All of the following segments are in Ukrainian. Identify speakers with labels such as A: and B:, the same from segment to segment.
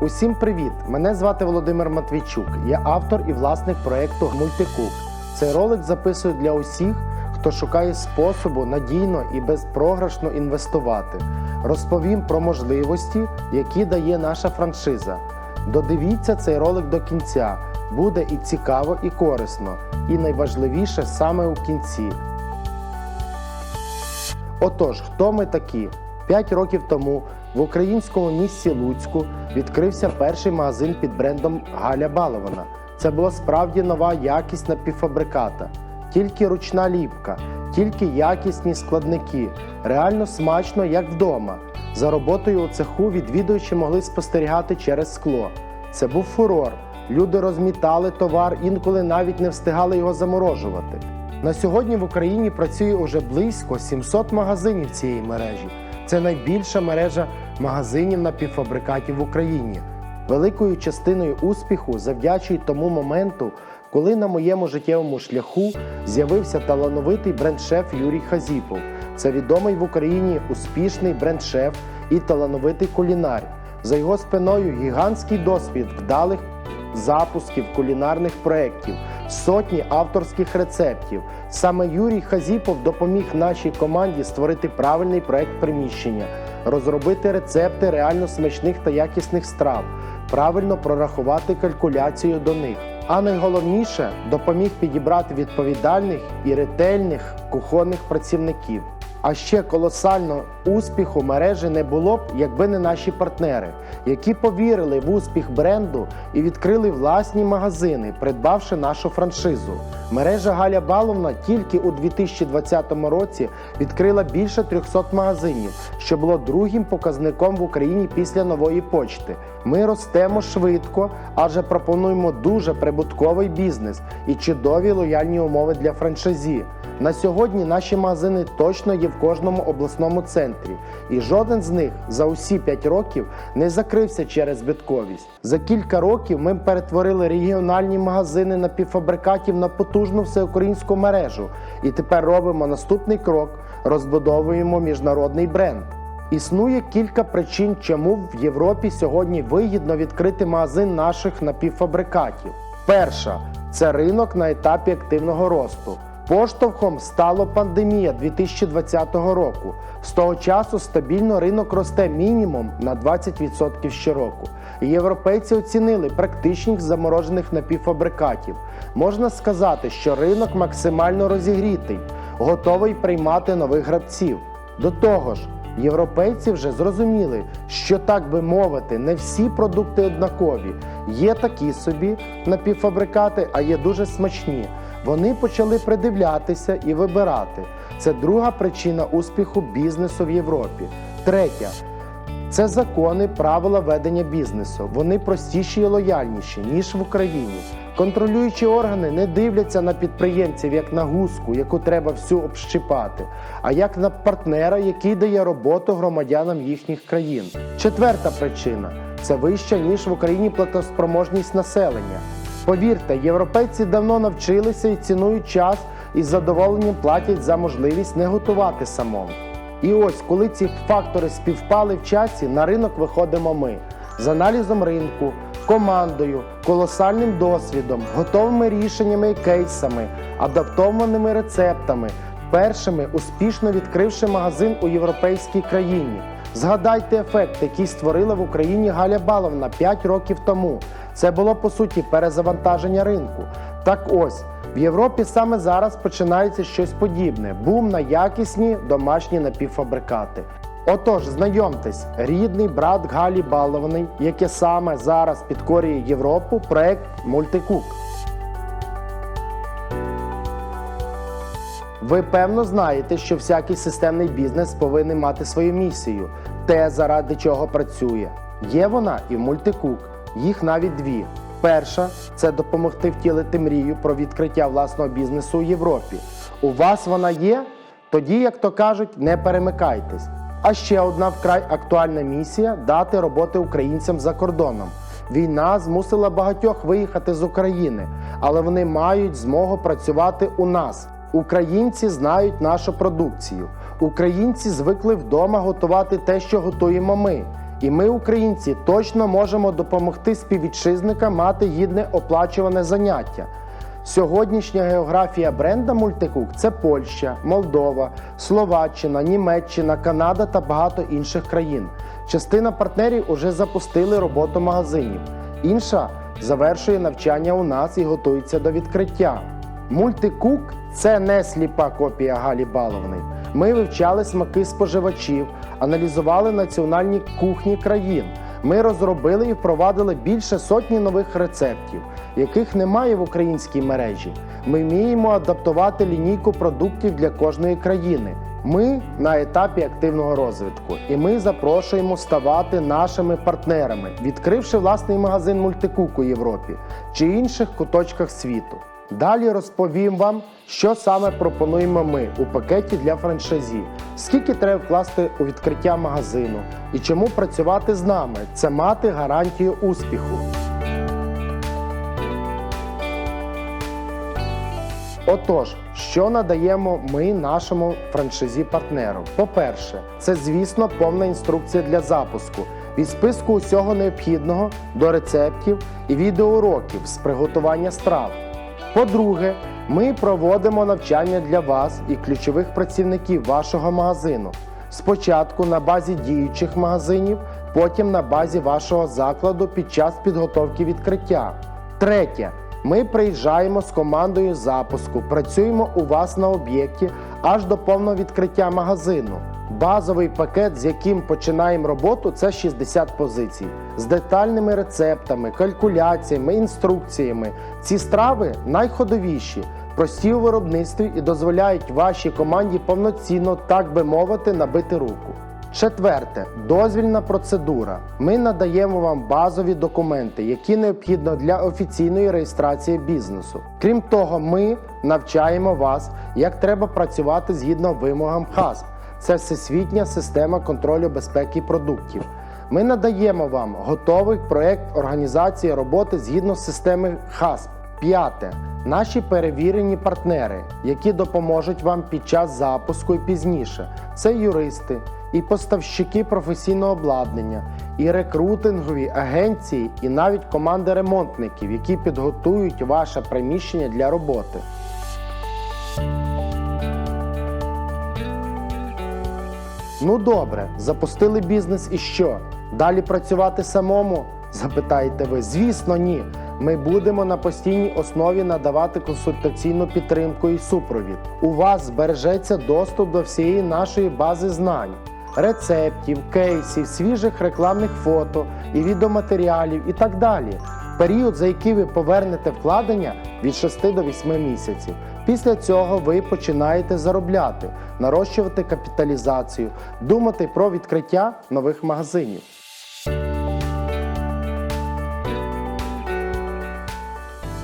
A: Усім привіт! Мене звати Володимир Матвійчук. Я автор і власник проєкту Мультикук. Цей ролик записую для усіх, хто шукає способу надійно і безпрограшно інвестувати. Розповім про можливості, які дає наша франшиза. Додивіться цей ролик до кінця. Буде і цікаво, і корисно. І найважливіше саме у кінці. Отож, хто ми такі? П'ять років тому в українському місті Луцьку відкрився перший магазин під брендом Галя Балована. Це була справді нова якість напівфабриката. Тільки ручна ліпка, тільки якісні складники, реально смачно, як вдома. За роботою у цеху відвідувачі могли спостерігати через скло. Це був фурор. Люди розмітали товар, інколи навіть не встигали його заморожувати. На сьогодні в Україні працює уже близько 700 магазинів цієї мережі. Це найбільша мережа магазинів напівфабрикатів в Україні. Великою частиною успіху завдячують тому моменту, коли на моєму життєвому шляху з'явився талановитий бренд-шеф Юрій Хазіпов. Це відомий в Україні успішний бренд-шеф і талановитий кулінар. За його спиною гігантський досвід вдалих запусків кулінарних проєктів, сотні авторських рецептів. Саме Юрій Хазіпов допоміг нашій команді створити правильний проєкт приміщення, розробити рецепти реально смачних та якісних страв, правильно прорахувати калькуляцію до них. А найголовніше допоміг підібрати відповідальних і ретельних кухонних працівників. А ще колосально успіху мережі не було б, якби не наші партнери, які повірили в успіх бренду і відкрили власні магазини, придбавши нашу франшизу. Мережа Галя Баловна тільки у 2020 році відкрила більше 300 магазинів, що було другим показником в Україні після нової почти. Ми ростемо швидко, адже пропонуємо дуже прибутковий бізнес і чудові лояльні умови для франшизі. На сьогодні наші магазини точно є в кожному обласному центрі, і жоден з них за усі 5 років не закрився через збитковість. За кілька років ми перетворили регіональні магазини напівфабрикатів на потужну всеукраїнську мережу, і тепер робимо наступний крок: розбудовуємо міжнародний бренд. Існує кілька причин, чому в Європі сьогодні вигідно відкрити магазин наших напівфабрикатів. Перша це ринок на етапі активного росту. Поштовхом стала пандемія 2020 року. З того часу стабільно ринок росте мінімум на 20% щороку. Європейці оцінили практичність заморожених напівфабрикатів. Можна сказати, що ринок максимально розігрітий, готовий приймати нових гравців. До того ж, європейці вже зрозуміли, що так би мовити, не всі продукти однакові. Є такі собі напівфабрикати, а є дуже смачні. Вони почали придивлятися і вибирати. Це друга причина успіху бізнесу в Європі. Третя це закони, правила ведення бізнесу. Вони простіші і лояльніші, ніж в Україні. Контролюючі органи не дивляться на підприємців як на гуску, яку треба всю общипати, а як на партнера, який дає роботу громадянам їхніх країн. Четверта причина це вища, ніж в Україні платоспроможність населення. Повірте, європейці давно навчилися і цінують час і з задоволенням платять за можливість не готувати самому. І ось, коли ці фактори співпали в часі, на ринок виходимо ми з аналізом ринку, командою, колосальним досвідом, готовими рішеннями і кейсами, адаптованими рецептами, першими успішно відкривши магазин у європейській країні. Згадайте ефект, який створила в Україні Галя Баловна 5 років тому. Це було по суті перезавантаження ринку. Так ось в Європі саме зараз починається щось подібне: бум на якісні домашні напівфабрикати. Отож, знайомтесь, рідний брат Галі Балований, яке саме зараз підкорює Європу, проект Мультикук. Ви певно знаєте, що всякий системний бізнес повинен мати свою місію, те, заради чого працює. Є вона і в мультикук, їх навіть дві. Перша це допомогти втілити мрію про відкриття власного бізнесу у Європі. У вас вона є? Тоді, як то кажуть, не перемикайтесь. А ще одна вкрай актуальна місія дати роботи українцям за кордоном. Війна змусила багатьох виїхати з України, але вони мають змогу працювати у нас. Українці знають нашу продукцію. Українці звикли вдома готувати те, що готуємо ми. І ми, українці, точно можемо допомогти співвітчизникам мати гідне оплачуване заняття. Сьогоднішня географія бренда Мультикук це Польща, Молдова, Словаччина, Німеччина, Канада та багато інших країн. Частина партнерів уже запустили роботу магазинів. Інша завершує навчання у нас і готується до відкриття. Мультикук це не сліпа копія Галі Баловни. Ми вивчали смаки споживачів, аналізували національні кухні країн. Ми розробили і впровадили більше сотні нових рецептів, яких немає в українській мережі. Ми вміємо адаптувати лінійку продуктів для кожної країни. Ми на етапі активного розвитку, і ми запрошуємо ставати нашими партнерами, відкривши власний магазин мультикук у Європі чи інших куточках світу. Далі розповім вам, що саме пропонуємо ми у пакеті для франшизі, скільки треба вкласти у відкриття магазину і чому працювати з нами це мати гарантію успіху. Отож, що надаємо ми нашому франшизі-партнеру? По-перше, це, звісно, повна інструкція для запуску від списку усього необхідного до рецептів і відеоуроків з приготування страв. По-друге, ми проводимо навчання для вас і ключових працівників вашого магазину. Спочатку на базі діючих магазинів, потім на базі вашого закладу під час підготовки відкриття. Третє. Ми приїжджаємо з командою запуску, працюємо у вас на об'єкті аж до повного відкриття магазину. Базовий пакет, з яким починаємо роботу, це 60 позицій з детальними рецептами, калькуляціями, інструкціями. Ці страви найходовіші, прості у виробництві і дозволяють вашій команді повноцінно, так би мовити, набити руку. Четверте дозвільна процедура. Ми надаємо вам базові документи, які необхідно для офіційної реєстрації бізнесу. Крім того, ми навчаємо вас, як треба працювати згідно вимогам ХАСП. Це всесвітня система контролю безпеки продуктів. Ми надаємо вам готовий проект організації роботи згідно з системи ХАСП. П'яте. Наші перевірені партнери, які допоможуть вам під час запуску і пізніше. Це юристи, і поставщики професійного обладнання, і рекрутингові агенції, і навіть команди ремонтників, які підготують ваше приміщення для роботи. Ну добре, запустили бізнес і що? Далі працювати самому? Запитаєте ви. Звісно, ні. Ми будемо на постійній основі надавати консультаційну підтримку і супровід. У вас збережеться доступ до всієї нашої бази знань, рецептів, кейсів, свіжих рекламних фото і відеоматеріалів і так далі. Період, за який ви повернете вкладення від 6 до 8 місяців. Після цього ви починаєте заробляти, нарощувати капіталізацію, думати про відкриття нових магазинів.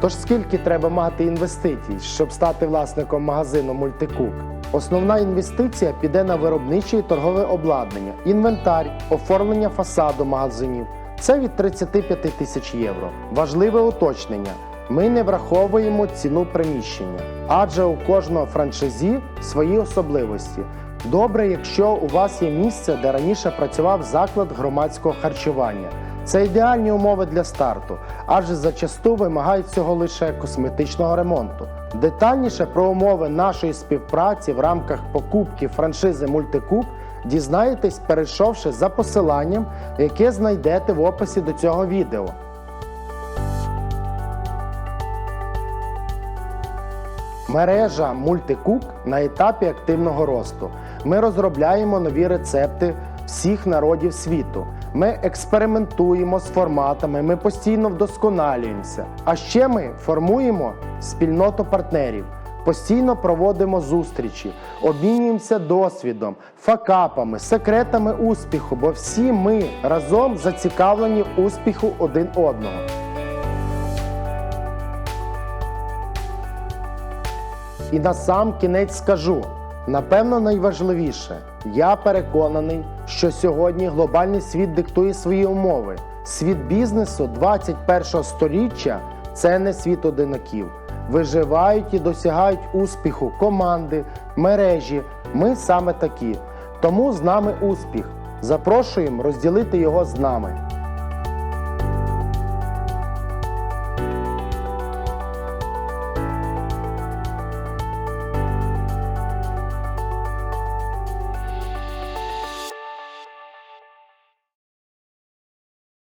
A: Тож скільки треба мати інвестицій, щоб стати власником магазину Мультикук? Основна інвестиція піде на виробниче і торгове обладнання, інвентар, оформлення фасаду магазинів. Це від 35 тисяч євро. Важливе уточнення. Ми не враховуємо ціну приміщення, адже у кожного франшизі свої особливості. Добре, якщо у вас є місце, де раніше працював заклад громадського харчування. Це ідеальні умови для старту, адже зачасту вимагають цього лише косметичного ремонту. Детальніше про умови нашої співпраці в рамках покупки франшизи Мультикуб дізнаєтесь, перейшовши за посиланням, яке знайдете в описі до цього відео. Мережа Мультикук на етапі активного росту. Ми розробляємо нові рецепти всіх народів світу. Ми експериментуємо з форматами, ми постійно вдосконалюємося. А ще ми формуємо спільноту партнерів, постійно проводимо зустрічі, обмінюємося досвідом, факапами, секретами успіху, бо всі ми разом зацікавлені успіху один одного. І на сам кінець скажу: напевно, найважливіше, я переконаний, що сьогодні глобальний світ диктує свої умови. Світ бізнесу 21 століття це не світ одинаків. Виживають і досягають успіху команди, мережі. Ми саме такі. Тому з нами успіх. Запрошуємо розділити його з нами.